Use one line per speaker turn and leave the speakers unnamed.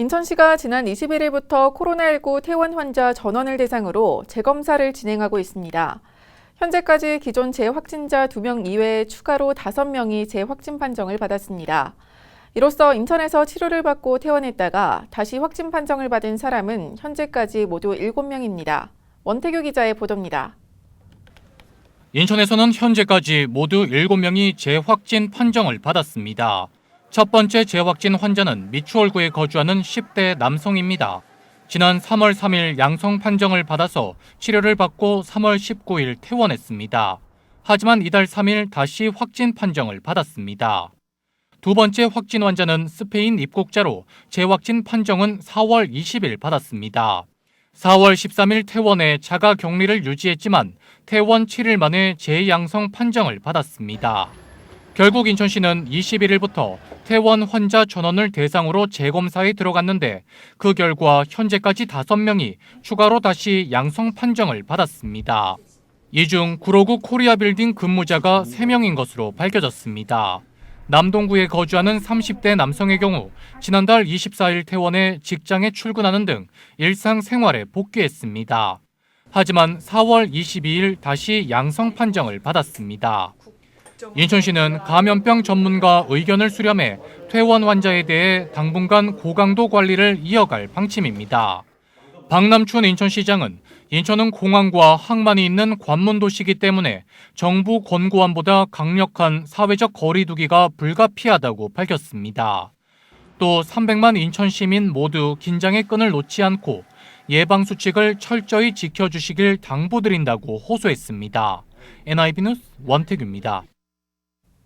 인천시가 지난 21일부터 코로나19 퇴원 환자 전원을 대상으로 재검사를 진행하고 있습니다. 현재까지 기존 재확진자 2명 이외에 추가로 5명이 재확진 판정을 받았습니다. 이로써 인천에서 치료를 받고 퇴원했다가 다시 확진 판정을 받은 사람은 현재까지 모두 7명입니다. 원태규 기자의 보도입니다.
인천에서는 현재까지 모두 7명이 재확진 판정을 받았습니다. 첫 번째 재확진 환자는 미추홀구에 거주하는 10대 남성입니다. 지난 3월 3일 양성 판정을 받아서 치료를 받고 3월 19일 퇴원했습니다. 하지만 이달 3일 다시 확진 판정을 받았습니다. 두 번째 확진 환자는 스페인 입국자로 재확진 판정은 4월 20일 받았습니다. 4월 13일 퇴원해 자가 격리를 유지했지만 퇴원 7일 만에 재양성 판정을 받았습니다. 결국 인천시는 21일부터 퇴원 환자 전원을 대상으로 재검사에 들어갔는데 그 결과 현재까지 5명이 추가로 다시 양성 판정을 받았습니다. 이 중 구로구 코리아 빌딩 근무자가 3명인 것으로 밝혀졌습니다. 남동구에 거주하는 30대 남성의 경우 지난달 24일 퇴원해 직장에 출근하는 등 일상생활에 복귀했습니다. 하지만 4월 22일 다시 양성 판정을 받았습니다. 인천시는 감염병 전문가 의견을 수렴해 퇴원 환자에 대해 당분간 고강도 관리를 이어갈 방침입니다. 박남춘 인천시장은 인천은 공항과 항만이 있는 관문 도시이기 때문에 정부 권고안보다 강력한 사회적 거리두기가 불가피하다고 밝혔습니다. 또 300만 인천 시민 모두 긴장의 끈을 놓지 않고 예방 수칙을 철저히 지켜주시길 당부드린다고 호소했습니다. NIB 뉴스 원태규입니다.